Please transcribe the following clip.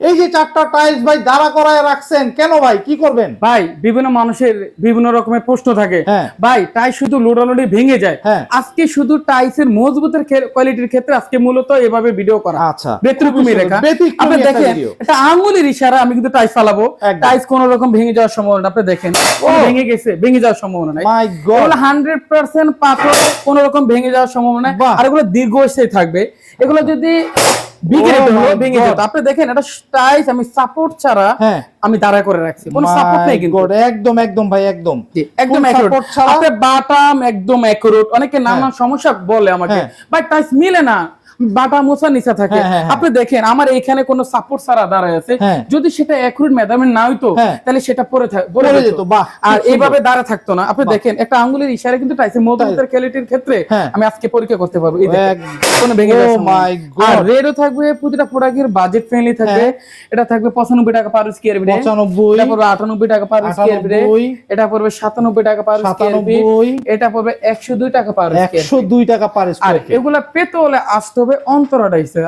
এই যে চারটা টাইলস ভাই দাঁড়া করায় রাখছেন কেন ভাই? কি করবেন? ভাই বিভিন্ন মানুষের বিভিন্ন রকমের প্রশ্ন থাকে। হ্যাঁ। ভাই টাইস শুধু লোডালোডি ভেঙে যায়। হ্যাঁ। আজকে শুধু টাইসের মজবুতের কোয়ালিটির ক্ষেত্রে আজকে মূলত এভাবে ভিডিও করা। আচ্ছা। ব্যতিক্রমী রেখা। আপনি দেখেন এটা আঙ্গুলের ইশারা আমি কিন্তু টাইস ফালাবো। টাইস কোন রকম ভেঙে যাওয়ার সম্ভাবনা আপনি দেখেন ও। ভেঙে গেছে ভেঙে যাওয়ার সম্ভাবনা নাই। মাই গড এগুলো হান্ড্রেড পার্সেন্ট পাথর কোন রকম ভেঙে যাওয়ার সম্ভাবনা। আর এগুলো দীর্ঘস্থায়ী থাকবে। এগুলো যদি Oh আপনি দেখেন এটা স্টাইস আমি সাপোর্ট ছাড়া হ্যাঁ। আমি দাঁড়া করে রাখছি। কোনো সাপোর্ট নেই কিন্তু। একদম একদম ভাই একদম। একদম সাপোর্ট ছাড়া? বাটাম একদম অ্যাকুরেট অনেকে নানা সমস্যা বলে আমাকে। ভাই বাট টাইস মিলে না। বাটা মোছা নিচে থাকে। হ্যাঁ, হ্যাঁ, হ্যাঁ। আপনি দেখেন আমার এখানে কোনো সাপোর্ট ছাড়া দাঁড়ায় আছে। যদি সেটা অ্যাকুরেট মেজারমেন্ট না হইতো। তাহলে সেটা পরে পড়ে যেত, বাহ, আর এইভাবে দাঁড়া থাকতো না। আপনি দেখেন একটা আঙ্গুলের ইশারা কিন্তু টাইসের মজবুতের কোয়ালিটির ক্ষেত্রে। আমি আজকে পরীক্ষা করতে পারব। এই কোনো ভেঙে নেই। God. আর রেডও থাকবে প্রতিটা প্রোডাক্টের বাজেট ফ্রেন্ডলি থাকবে। এটা থাকবে পঁচানব্বই টাকা পার স্কোয়ার ফিট পঁচানব্বই। এটা পড়বে আটানব্বই টাকা পার স্কোয়ার ফিট এটা পড়বে সাতানব্বই টাকা পার স্কোয়ার ফিট এটা পড়বে একশো দুই টাকা পার স্কোয়ার একশো দুই টাকা পার আর স্কোয়ার ফিট এগুলা পেতে হলে আসতে হবে অন্তরাডাইসে।